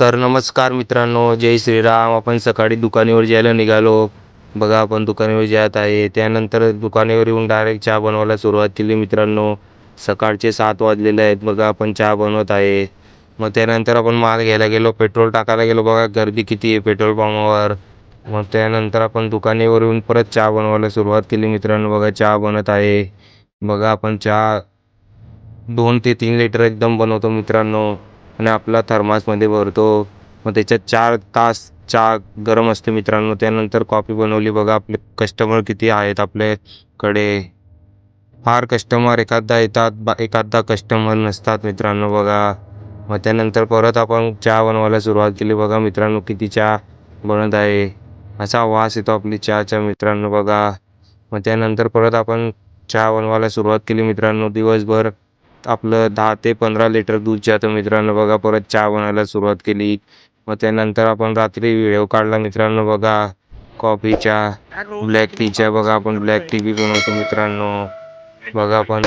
तर नमस्कार मित्रांनो जय श्रीराम. आपण सकाळी दुकानावर जायला निघालो. बघा आपण दुकानावर जात आहे. त्यानंतर दुकानावर येऊन डायरेक्ट चहा बनवायला सुरुवात केली मित्रांनो. सकाळचे सात वाजलेले आहेत. बघा आपण चहा बनवत आहे. मग त्यानंतर आपण माल घ्यायला गेलो पेट्रोल टाकायला गेलो. बघा गर्दी किती आहे पेट्रोल पंपावर. मग त्यानंतर आपण दुकानावर येऊन परत चहा बनवायला सुरुवात केली मित्रांनो. बघा चहा बनत आहे. बघा आपण चहा दोन ते तीन लिटर एकदम बनवतो मित्रांनो. आणि आपला थर्मासमध्ये भरतो. मग त्याच्यात चार तास चहा गरम असते मित्रांनो. त्यानंतर कॉफी बनवली बघा. आपले कस्टमर किती आहेत आपल्याकडे. फार कस्टमर एखादा येतात. बा एखादा कस्टमर नसतात मित्रांनो बघा. मग त्यानंतर परत आपण चहा बनवायला सुरुवात केली. बघा मित्रांनो किती चहा बनत आहे. असा वास येतो आपली चहाच्या मित्रांनो बघा. मग त्यानंतर परत आपण चहा बनवायला सुरुवात केली मित्रांनो. दिवसभर आपलं दहा ते पंधरा लिटर दूध जातं मित्रांनो बघा परत चहा बनायला सुरुवात केली. मग त्यानंतर आपण रात्री व्हिडिओ काढला मित्रांनो बघा. कॉफीच्या ब्लॅक टीच्या बघा आपण ब्लॅक टी बी बनवतो मित्रांनो. बघा आपण.